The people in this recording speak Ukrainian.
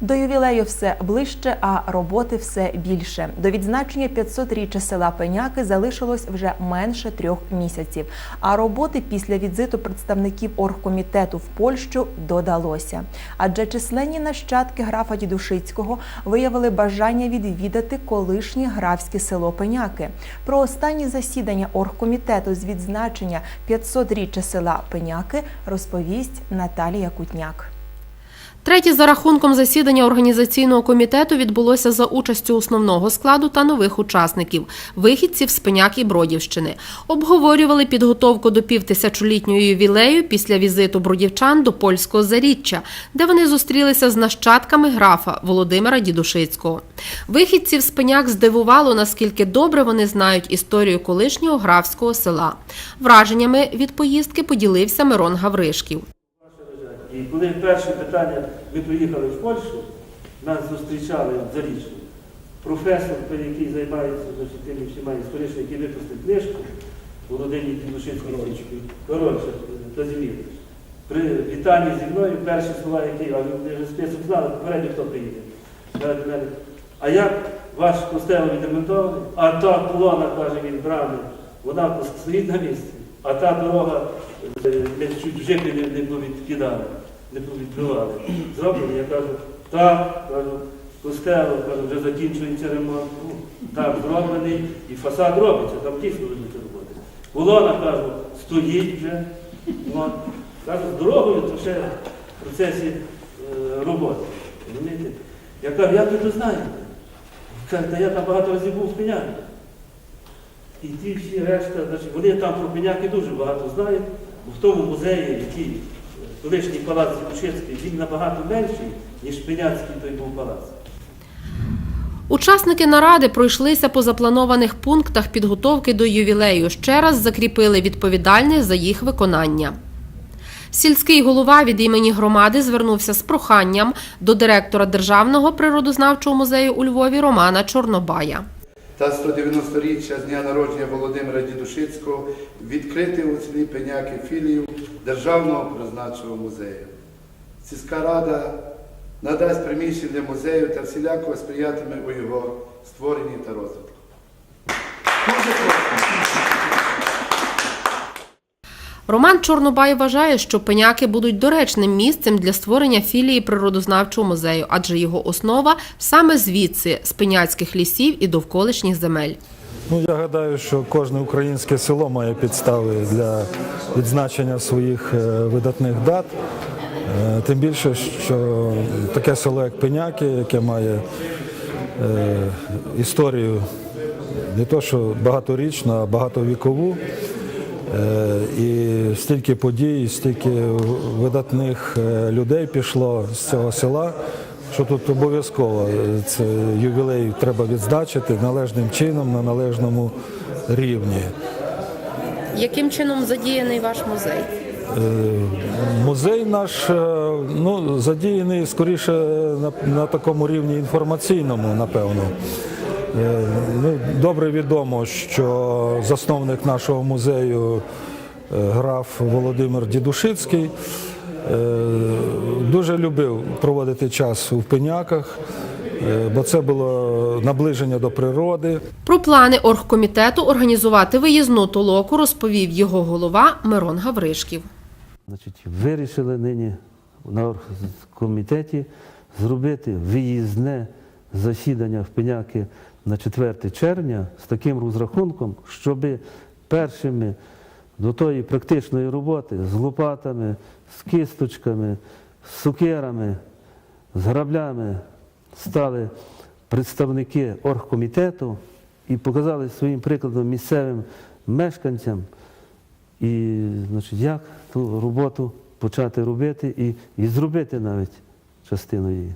До ювілею все ближче, а роботи все більше. До відзначення 500-річчя села Пеняки залишилось вже менше трьох місяців. А роботи після візиту представників оргкомітету в Польщу додалося. Адже численні нащадки графа Дідушицького виявили бажання відвідати колишнє графське село Пеняки. Про останні засідання оргкомітету з відзначення 500-річчя села Пеняки розповість Наталія Кутняк. Третє за рахунком засідання організаційного комітету відбулося за участю основного складу та нових учасників вихідців з Пеняк і Бродівщини. Обговорювали підготовку до півтисячолітнього ювілею після візиту бродівчан до польського заріччя, де вони зустрілися з нащадками графа Володимира Дідушицького. Вихідців з Пеняк здивувало, наскільки добре вони знають історію колишнього графського села. Враженнями від поїздки поділився Мирон Гавришків. І коли перше питання, ми приїхали в Польщу, нас зустрічали в Заріччю, професор, який займається значить, тими всіма історичними, який випустив книжку Володимир Дідушинський Річки, коротше, Казімірович. При вітанні зі мною перші слова, які, а ви вже список знали, попередньо хто приїде. А як ваш костел відремонтований? А та колона, каже він, брами, вона стоїть на місці, а та дорога е, ми чуть в житлі не, не повідкидали, не повідбивали. Зроблені, я кажу, так, кажу, костел, кажу, вже закінчується ремонт. Ну, так, зроблений, і фасад робиться, там дійсно ведуться роботи. Колона, кажу, стоїть вже. От. Кажу, з дорогою то ще в процесі е, роботи. Розумієте? Я кажу, як ви то знаєте? Каже, та я там багато разів був в Пенякі. І ті всі решта, значить, вони там про Пеняки дуже багато знають, бо в тому музеї, який колишній палац Зібушинський, він набагато менший, ніж Пеняцький той був палац. Учасники наради пройшлися по запланованих пунктах підготовки до ювілею. Ще раз закріпили відповідальність за їх виконання. Сільський голова від імені громади звернувся з проханням до директора Державного природознавчого музею у Львові Романа Чорнобая. Та 190-річчя з дня народження Володимира Дідушицького відкрити у селі Пеняки філію Державного призначого музею. Сільська рада надасть приміщення музею та всіляко сприятиме у його створенні та розвитку. Дуже просто. Роман Чорнобай вважає, що пеняки будуть доречним місцем для створення філії природознавчого музею, адже його основа саме звідси з пеняцьких лісів і довколишніх земель. Ну, я гадаю, що кожне українське село має підстави для відзначення своїх е, видатних дат. Е, Тим більше, що таке село, як Пеняки, яке має е, історію не то, що багаторічну, а багатовікову. Е, І стільки подій, стільки видатних е, людей пішло з цього села, що тут обов'язково е, це ювілей треба відзначити належним чином, на належному рівні. Яким чином задіяний ваш музей? Музей наш е, ну, задіяний скоріше на, на такому рівні інформаційному, напевно. Е, Ну, добре відомо, що засновник нашого музею е, граф Володимир Дідушицький е, дуже любив проводити час у пеняках, бо це було наближення до природи. Про плани оргкомітету організувати виїзну толоку розповів його голова Мирон Гавришків. Значить, вирішили нині на комітеті зробити виїзне засідання в Пеняки на 4 червня з таким розрахунком, щоб першими до тої практичної роботи з лопатами, з кисточками, з сукерами, з граблями стали представники оргкомітету і показали своїм прикладом місцевим мешканцям, і значить, як ту роботу почати робити і, і зробити навіть частину її.